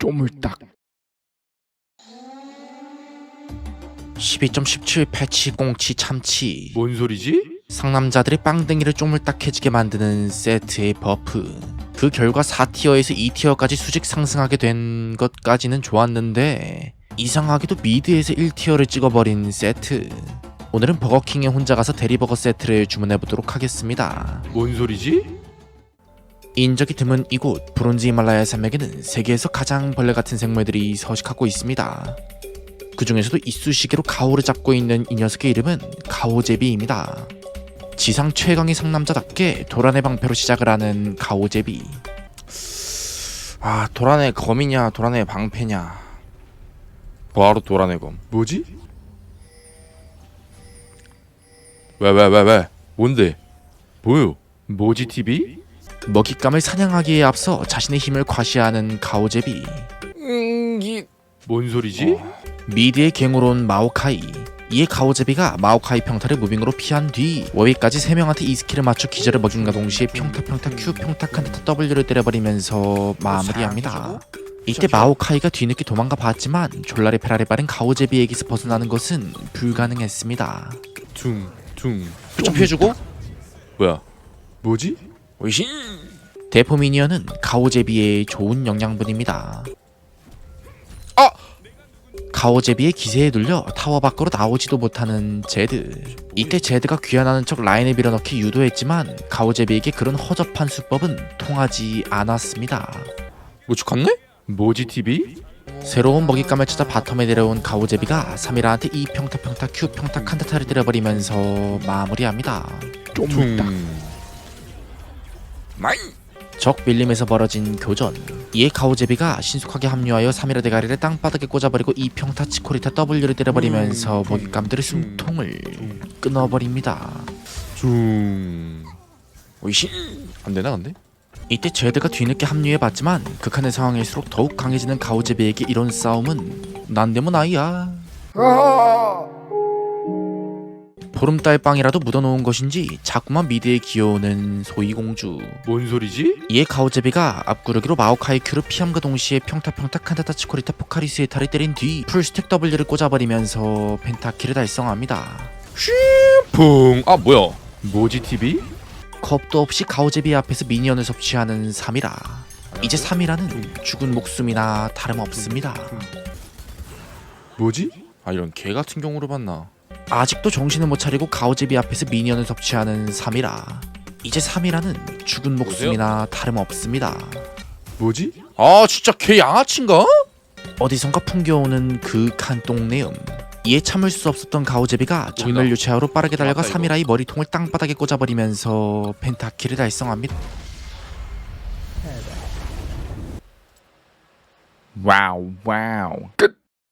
쪼물딱. 12.178707 참치. 뭔 소리지? 상남자들의 빵댕이를 쪼물딱해지게 만드는 세트의 버프. 그 결과 4티어에서 2티어까지 수직 상승하게 된 것까지는 좋았는데 이상하게도 미드에서 1티어를 찍어버린 세트. 오늘은 버거킹에 혼자 가서 대리버거 세트를 주문해보도록 하겠습니다. 뭔 소리지? 인적이 드문 이곳 브론즈 히말라야 산맥에는 세계에서 가장 벌레 같은 생물들이 서식하고 있습니다. 그 중에서도 이쑤시개로 가오를 잡고 있는 이 녀석의 이름은 가오제비입니다. 지상 최강의 상남자답게 도란의 방패로 시작을 하는 가오제비. 아 도란의 검이냐 도란의 방패냐. 바로 도란의 검. 뭐지? 왜 왜 왜 왜? 뭔데? 뭐요? 뭐지 TV? 먹잇감을 사냥하기에 앞서 자신의 힘을 과시하는 가오제비. 뭔 소리지? 미드의 갱으로 온 마오카이 이에 가오제비가 마오카이 평타를 무빙으로 피한 뒤 워위까지 3명한테 이 스킬을 맞춰 기절을 먹인과 동시에 평타 평타 Q 평타 칸타 W를 때려버리면서 마무리합니다 이때 마오카이가 뒤늦게 도망가 봤지만 졸라리 페라리 빠른 가오제비에게서 벗어나는 것은 불가능했습니다 퉁퉁 좀 피해주고 뭐야? 뭐지? 오이신! 대포 미니언은 가오제비의 좋은 영양분입니다. 아! 가오제비의 기세에 눌려 타워 밖으로 나오지도 못하는 제드. 이때 제드가 귀환하는 척 라인을 밀어넣기 유도했지만 가오제비에게 그런 허접한 수법은 통하지 않았습니다. 뭐 죽었네? 뭐지 TV? 새로운 먹잇감을 찾아 바텀에 내려온 가오제비가 사미라한테 이 평타 평타 Q 평타 칸타타를 때려버리면서 마무리합니다. 퉁 마이! 적 밀림에서 벌어진 교전. 이에 가오제비가 신속하게 합류하여 사미라 대가리를 땅바닥에 꽂아버리고 이 평타 치코리타 W를 때려버리면서 먹잇감들의 숨통을 끊어버립니다. 퉁 오이신 안 되나 근데? 이때 제드가 뒤늦게 합류해봤지만 극한의 상황일수록 더욱 강해지는 가오제비에게 이런 싸움은 난데문 아이야 보름달 빵이라도 묻어놓은 것인지 자꾸만 미드에 기어오는 소이공주 뭔 소리지? 이에 가오제비가 앞구르기로 마오카이 큐를 피함과 동시에 평타 평타 칸타타 치코리타 포카리스의 탈을 때린 뒤 풀스택 W를 꽂아버리면서 펜타키를 달성합니다 퐁! 아 뭐야? 뭐지 TV? 겁도 없이 가오제비 앞에서 미니언을 섭취하는 사미라 이제 사미라는 죽은 목숨이나 다름없습니다 뭐지? 아 이런 개 같은 경우로 봤나? 아직도 정신을 못 차리고 가오제비 앞에서 미니언을 섭취하는 사미라 이제 사미라는 죽은 목숨이나 다름없습니다. 뭐지? 아 진짜 개 양아치인가? 어디선가 풍겨오는 그 칸똥내음. 이에 참을 수 없었던 가오제비가 전멸 유체하로 빠르게 달려가. 사미라의 머리통을 땅바닥에 꽂아버리면서 펜타키를 달성합니다. 와우 와우. 끝